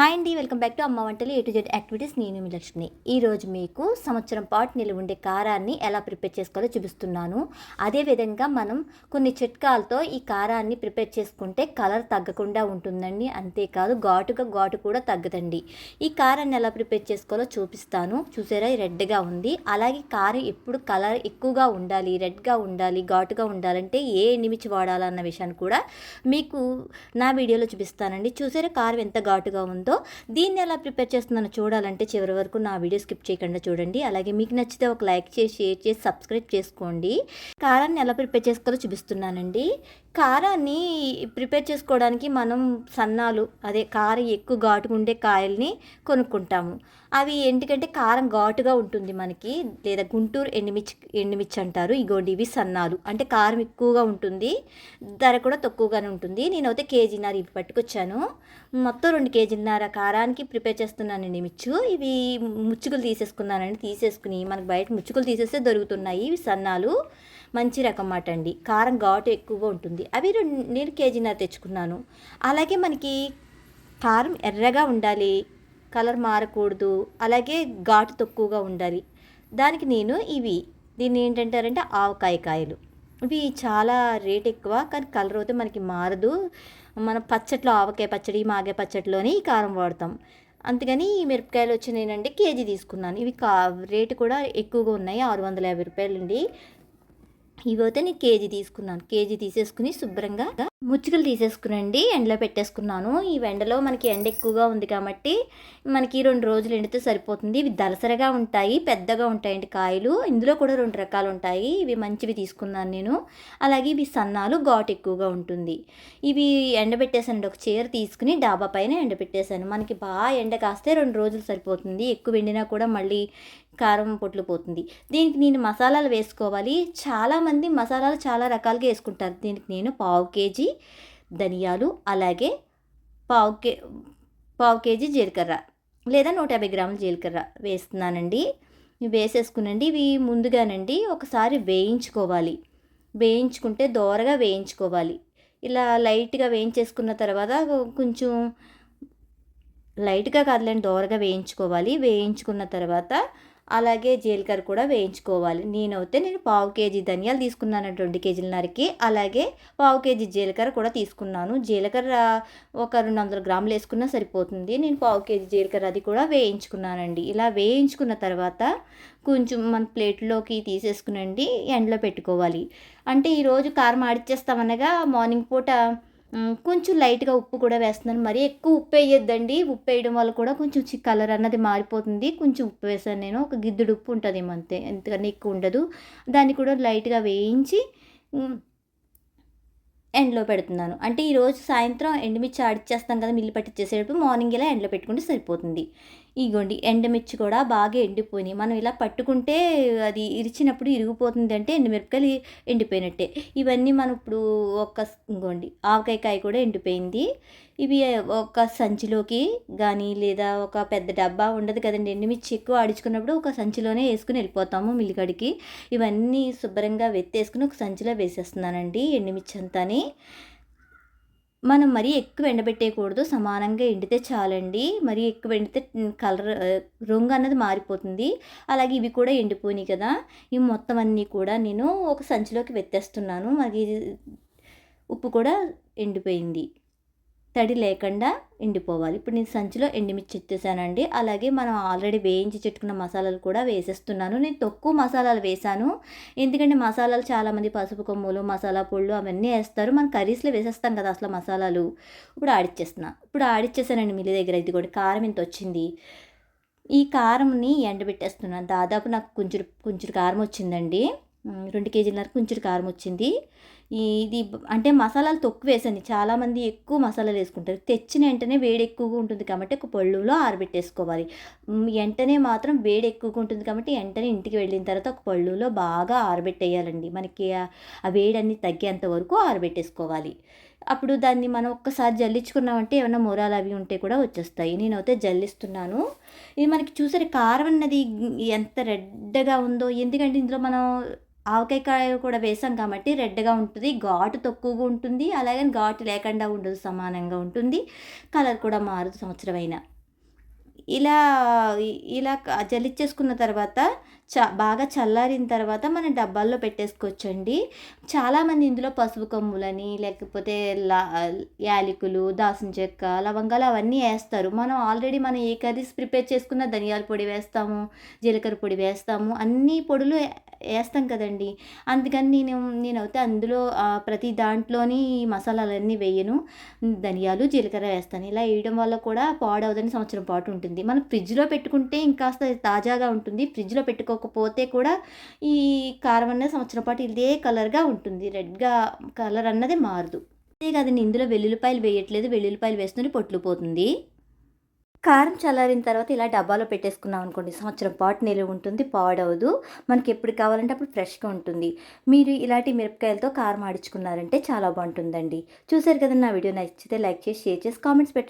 Hi అండి welcome back to అమ్మ వంటలు ఏ టు జెడ్ యాక్టివిటీస్. నేను మీ లక్ష్మి ఈరోజు మీకు సంవత్సరం పాటు నిలువ ఉండే కారాన్ని ఎలా ప్రిపేర్ చేసుకోవాలో చూపిస్తున్నాను. అదేవిధంగా మనం కొన్ని చిట్కాలతో ఈ కారాన్ని ప్రిపేర్ చేసుకుంటే కలర్ తగ్గకుండా ఉంటుందండి. అంతేకాదు ఘాటుగా ఘాటు కూడా తగ్గదండి. ఈ కారాన్ని ఎలా ప్రిపేర్ చేసుకోవాలో చూపిస్తాను. చూసారా రెడ్గా ఉంది. అలాగే కారం ఎప్పుడు కలర్ ఎక్కువగా ఉండాలి రెడ్గా ఉండాలి ఘాటుగా ఉండాలంటే ఏ నిమిచి వాడాలన్న విషయాన్ని కూడా మీకు నా వీడియోలో చూపిస్తానండి. చూసారా కారం ఎంత ఘాటుగా ఉందో? దీన్ని ఎలా ప్రిపేర్ చేస్తున్నానో చూడాలంటే చివరి వరకు నా వీడియో స్కిప్ చేయకుండా చూడండి. అలాగే మీకు నచ్చితే ఒక లైక్ చేసి షేర్ చేసి సబ్స్క్రైబ్ చేసుకోండి. కారాన్ని ఎలా ప్రిపేర్ చేసుకోవాలో చూపిస్తున్నానండి. కారాన్ని ప్రిపేర్ చేసుకోవడానికి మనం సన్నాలు అదే కారం ఎక్కువ ఘాటుగా ఉండే కాయల్ని కొనుక్కుంటాము. అవి ఎందుకంటే కారం ఘాటుగా ఉంటుంది మనకి లేదా గుంటూరు ఎండుమిర్చి ఎండుమిర్చి అంటారు. ఇగోండి ఇవి సన్నాలు. అంటే కారం ఎక్కువగా ఉంటుంది ధర కూడా తక్కువగానే ఉంటుంది. నేనైతే కేజీన్నర ఇవి పట్టుకొచ్చాను. మొత్తం రెండు కేజీన్నర కారానికి ప్రిపేర్ చేస్తున్నానండి మిచ్చు. ఇవి ముచ్చుకులు తీసేసుకున్నానండి. తీసేసుకుని మనకు బయట ముచ్చుకులు తీసేస్తే దొరుకుతున్నాయి. ఇవి సన్నాలు. మంచి రకం మాట అండి. కారం ఘాటు ఎక్కువగా ఉంటుంది. అవి రెండు నేను కేజీన్నర తెచ్చుకున్నాను. అలాగే మనకి కారం ఎర్రగా ఉండాలి. కలర్ మారకూడదు. అలాగే ఘాటు తక్కువగా ఉండాలి. దానికి నేను ఇవి. దీన్ని ఏంటంటారంటే ఆవకాయ కాయలు. ఇవి చాలా రేట్ ఎక్కువ కానీ కలర్ అయితే మనకి మారదు. మన పచ్చట్లో ఆవకాయ పచ్చడి మాగే పచ్చడిలోనే ఈ కారం వాడతాం. అందుకని ఈ మిరపకాయలు వచ్చి నేనండి కేజీ తీసుకున్నాను. ఇవి కా రేటు కూడా ఎక్కువగా ఉన్నాయి ఆరు వందల యాభై రూపాయలు అండి ఇవైతే నేను కేజీ తీసుకున్నాను. కేజీ తీసేసుకుని శుభ్రంగా ముచ్చుకలు తీసేసుకునండి. ఎండలో పెట్టేసుకున్నాను. ఈ ఎండలో మనకి ఎండ ఎక్కువగా ఉంది కాబట్టి మనకి రెండు రోజులు ఎండితే సరిపోతుంది. ఇవి దలసరగా ఉంటాయి పెద్దగా ఉంటాయండి కాయలు. ఇందులో కూడా రెండు రకాలు ఉంటాయి. ఇవి మంచివి తీసుకున్నాను నేను. అలాగే ఇవి సన్నాలు ఘాటు ఎక్కువగా ఉంటుంది. ఇవి ఎండబెట్టేసాను ఒక చీర తీసుకుని డాబా పైన ఎండబెట్టేశాను మనకి బాగా ఎండ కాస్తే రెండు రోజులు సరిపోతుంది. ఎక్కువ ఎండినా కూడా మళ్ళీ కారం పొట్లు పోతుంది. దీనికి నేను మసాలాలు వేసుకోవాలి. చాలామంది మసాలాలు చాలా రకాలుగా వేసుకుంటారు. దీనికి నేను పావు కేజీ ధనియాలు అలాగే పావు కే పావు కేజీ జీలకర్ర లేదా నూట యాభై గ్రాముల జీలకర్ర వేస్తున్నానండి. ఇవి వేసేసుకునండి. ఇవి ముందుగానండి ఒకసారి వేయించుకోవాలి. వేయించుకుంటే దోరగా వేయించుకోవాలి. ఇలా లైట్గా వేయించేసుకున్న తర్వాత కొంచెం లైట్గా కాదులేండి దోరగా వేయించుకోవాలి. వేయించుకున్న తర్వాత అలాగే జీలకర్ర కూడా వేయించుకోవాలి. నేనైతే నేను పావు కేజీ ధనియాలు తీసుకున్నాను రెండు కేజీలన్నరకి. అలాగే పావు కేజీ జీలకర్ర కూడా తీసుకున్నాను. జీలకర్ర ఒక రెండు వందల గ్రాములు వేసుకున్నా సరిపోతుంది. నేను పావు కేజీ జీలకర్ర అది కూడా వేయించుకున్నానండి. ఇలా వేయించుకున్న తర్వాత కొంచెం మన ప్లేట్లోకి తీసేసుకునండి ఎండలో పెట్టుకోవాలి. అంటే ఈరోజు కారం ఆడిచ్చేస్తామనగా మార్నింగ్ పూట కొంచెం లైట్గా ఉప్పు కూడా వేస్తున్నాను. మరీ ఎక్కువ ఉప్పు వేయొద్దండి. ఉప్పు వేయడం వల్ల కూడా కొంచెం కలర్ అన్నది మారిపోతుంది. కొంచెం ఉప్పు వేసాను నేను. ఒక గిద్దుడు ఉప్పు ఉంటుంది అంతే. ఎందుకని ఎక్కువ ఉండదు. దాన్ని కూడా లైట్గా వేయించి ఎండలో పెడుతున్నాను. అంటే ఈరోజు సాయంత్రం ఎండుమిర్చి ఆడిచ్చేస్తాం కదా మిల్లు పట్టించేసేటప్పుడు మార్నింగ్ ఇలా ఎండలో పెట్టుకుంటే సరిపోతుంది. ఇగోండి ఎండమిర్చి కూడా బాగా ఎండిపోయినాయి. మనం ఇలా పట్టుకుంటే అది ఇరిచినప్పుడు ఇరిగిపోతుంది అంటే ఎండుమిరపకాయలు ఎండిపోయినట్టే. ఇవన్నీ మనం ఇప్పుడు ఒక ఇంకోండి ఆవకాయ కాయ కూడా ఎండిపోయింది. ఇవి ఒక సంచిలోకి కానీ లేదా ఒక పెద్ద డబ్బా ఉండదు కదండి. ఎండుమిర్చి ఎక్కువ ఆడించుకున్నప్పుడు ఒక సంచిలోనే వేసుకుని వెళ్ళిపోతాము మిల్లికడికి ఇవన్నీ శుభ్రంగా వెత్తేసుకుని ఒక సంచిలో వేసేస్తున్నానండి ఎండుమిర్చి అంతాని. మనం మరీ ఎక్కువ ఎండబెట్టేయకూడదు సమానంగా ఎండితే చాలండి. మరీ ఎక్కువ ఎండితే కలర్ రంగు అన్నది మారిపోతుంది. అలాగే ఇవి కూడా ఎండిపోయినాయి కదా. ఇవి మొత్తం అన్నీ కూడా నేను ఒక సంచిలోకి వెత్తేస్తున్నాను. మరి ఉప్పు కూడా ఎండిపోయింది. తడి లేకుండా ఎండిపోవాలి. ఇప్పుడు నేను సంచిలో ఎండిమిర్చి ఎత్తేసానండి. అలాగే మనం ఆల్రెడీ వేయించి చెట్టుకున్న మసాలాలు కూడా వేసేస్తున్నాను. నేను తక్కువ మసాలాలు వేసాను. ఎందుకంటే మసాలాలు చాలామంది పసుపు కొమ్ములు మసాలా పొళ్ళు అవన్నీ వేస్తారు. మనం కర్రీస్లో వేసేస్తాం కదా అసలు మసాలాలు. ఇప్పుడు ఆడిచ్చేస్తున్నా. ఇప్పుడు ఆడిచ్చేసానండి మిల్లి దగ్గర. ఇది కూడా కారం ఇంత వచ్చింది. ఈ కారంని ఎండబెట్టేస్తున్నాను దాదాపు నాకు కొంచెం కొంచెం కారం వచ్చిందండి. రెండు కేజీలన్నర కొంచెం కారం వచ్చింది. ఇది అంటే మసాలాలు తక్కువ వేసండి. చాలామంది ఎక్కువ మసాలాలు వేసుకుంటారు. తెచ్చిన వెంటనే వేడి ఎక్కువగా ఉంటుంది కాబట్టి ఒక పళ్ళులో ఆరబెట్టేసుకోవాలి. వెంటనే మాత్రం వేడి ఎక్కువగా ఉంటుంది కాబట్టి వెంటనే ఇంటికి వెళ్ళిన తర్వాత ఒక పళ్ళులో బాగా ఆరబెట్టేయాలండి. మనకి ఆ వేడి తగ్గేంత వరకు ఆరబెట్టేసుకోవాలి. అప్పుడు దాన్ని మనం ఒక్కసారి జల్లించుకున్నామంటే ఏమైనా మూరాలు అవి ఉంటే కూడా వచ్చేస్తాయి. నేనైతే జల్లిస్తున్నాను. ఇది మనకి చూసారు కారం అన్నది ఎంత రెడ్గా ఉందో. ఎందుకంటే ఇందులో మనం ఆవకాయ కాయ కూడా వేసాం కాబట్టి రెడ్గా ఉంటుంది. ఘాటు తక్కువగా ఉంటుంది. అలాగే ఘాటు లేకుండా ఉండదు సమానంగా ఉంటుంది. కలర్ కూడా మారదు సంవత్సరం అయినా ఇలా ఇలా జల్లిచ్చేసుకున్న తర్వాత చ బాగా చల్లారిన తర్వాత మనం డబ్బాల్లో పెట్టేసుకోవచ్చండి. చాలామంది ఇందులో పసుపు కొమ్ములని లేకపోతే లా యాలకులు దాసిన చెక్క లవంగాలు అవన్నీ వేస్తారు. మనం ఆల్రెడీ మనం ఏ కర్రీస్ ప్రిపేర్ చేసుకున్న ధనియాల పొడి వేస్తాము జీలకర్ర పొడి వేస్తాము అన్ని పొడులు వేస్తాం కదండి. అందుకని నేను నేనైతే అందులో ప్రతి దాంట్లోని ఈ మసాలాలన్నీ వేయను. ధనియాలు జీలకర్ర వేస్తాను. ఇలా వేయడం వల్ల కూడా పాడవదని సంవత్సరం పాటు ఉంటుంది. మనం ఫ్రిడ్జ్లో పెట్టుకుంటే ఇంకాస్త తాజాగా ఉంటుంది. ఫ్రిడ్జ్లో పెట్టుకోకపోతే కూడా ఈ కారం అనేది సంవత్సరం పాటు ఇదే కలర్గా ఉంటుంది. రెడ్గా కలర్ అన్నది మారదు. అంతేకాదండి ఇందులో వెల్లుల్లిపాయలు వేయట్లేదు. వెల్లుల్లిపాయలు వేస్తుంటే పొట్లు పోతుంది కారం చల్లారిన తర్వాత ఇలా డబ్బాలో పెట్టేసుకున్నాం అనుకోండి సంవత్సరం పాటు నిలువ ఉంటుంది పాడవదు. మనకి ఎప్పుడు కావాలంటే అప్పుడు ఫ్రెష్గా ఉంటుంది. మీరు ఇలాంటి మిరపకాయలతో కారం ఆడించుకున్నారంటే చాలా బాగుంటుందండి. చూసారు కదా నా వీడియో నచ్చితే లైక్ చేసి షేర్ చేసి కామెంట్స్ పెట్టి